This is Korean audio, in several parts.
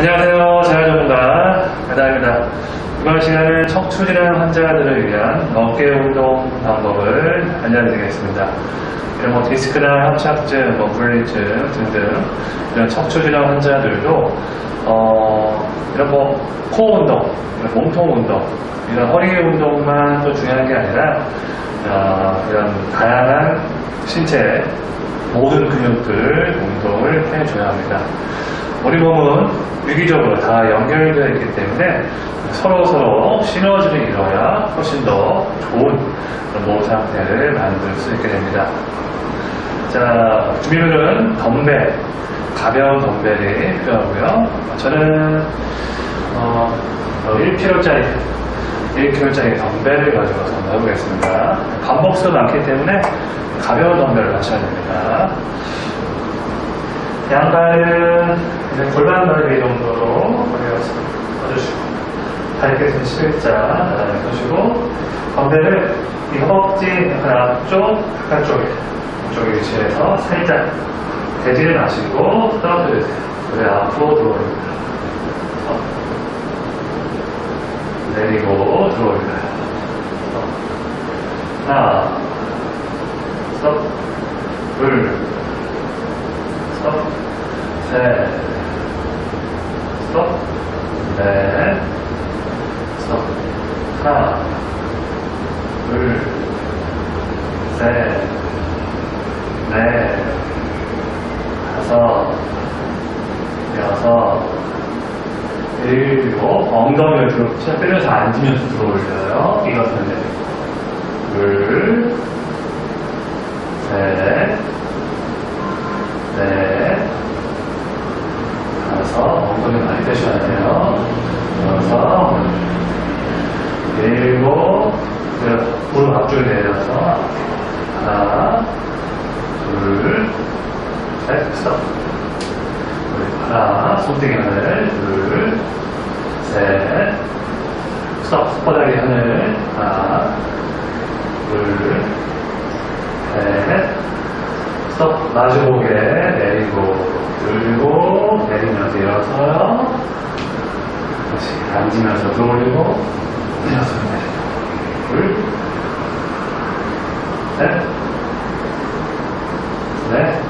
안녕하세요. 재활전문가 배다입니다. 이번 시간은 척추질환 환자들을 위한 어깨 운동 방법을 알려드리겠습니다. 이런 뭐 디스크나 협착증, 뭐 물리증 등등 이런 척추질환 환자들도 어, 이런 뭐 코어 운동, 이런 몸통 운동, 이런 허리 운동만 또 중요한 게 아니라 어, 이런 다양한 신체 모든 근육들 운동을 해줘야 합니다. 우리 몸은 유기적으로 다 연결되어 있기 때문에 서로 서로 시너지를 이뤄야 훨씬 더 좋은 몸 상태를 만들 수 있게 됩니다. 자, 준비물은 덤벨, 가벼운 덤벨이 필요하고요. 저는 어, 1kg짜리 1kg짜리 덤벨을 가지고서 한번 해보겠습니다. 반복수가 많기 때문에 가벼운 덤벨을 하셔야 됩니다. 양발은 이제 골반 넓이 정도로 다리 끝은 11자 나란히 서시고 덤벨을 이 허벅지 약간 앞쪽, 바깥쪽에 이쪽에 위치해서 살짝 대지를 마시고 떨어뜨리세요. 그래 앞으로. 어. 내리고 들어올립니다. 어. 하나, 스톱, 둘, 스톱, 셋, 스톱, 넷, 스톱, 하나, 둘, 셋, 넷, 다섯, 여섯, 일곱, 엉덩이를 시작 빼면서 앉으면서 들어올려요. 이것은 네. 둘, 셋, 넷, 엉덩이 많이 빼셔야 돼요. 여섯, 일곱, 그 무릎 앞쪽에 내려서 하나, 둘, 셋, 스톱. 하나, 손등에 하늘, 둘, 셋, 스톱, 스포다리 하늘, 하나, 둘, 셋, 스톱, 마주고개 내리고, 일어서요. 다시 앉으면서 들어올리고, 일어서 내리고, 둘, 셋, 넷,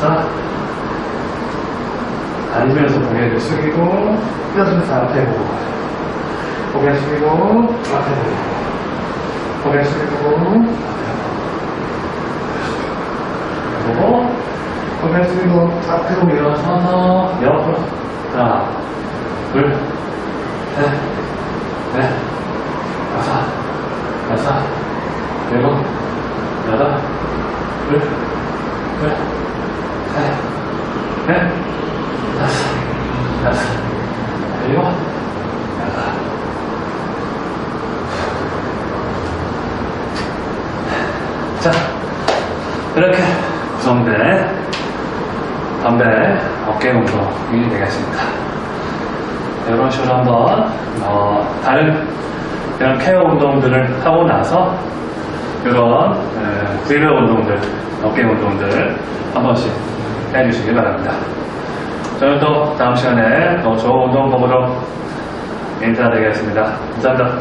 다섯, 앉으면서 고개를 숙이고, 뼈면서 앞에 보고, 고개 숙이고, 앞에 보고, 고개 숙이고, 앞에 보고, 보고, 고개 숙이고, 앞으로 일어서서, 옆으로, 하나, 둘, 셋, 넷, 다섯, 여섯, 일곱, 여덟, 둘, 둘, 셋, 넷, 다섯, 여섯, 일곱, 여덟. 자, 이렇게 구성된 덤벨 어깨 운동이 되겠습니다. 이런 식으로 한번 어, 다른 이런 케어 운동들을 하고 나서 이런 에, 구일배 운동들, 어깨 운동들 한 번씩 해주시기 바랍니다. 저는 또 다음 시간에 더 좋은 운동 법으로 인사드리겠습니다. 감사합니다.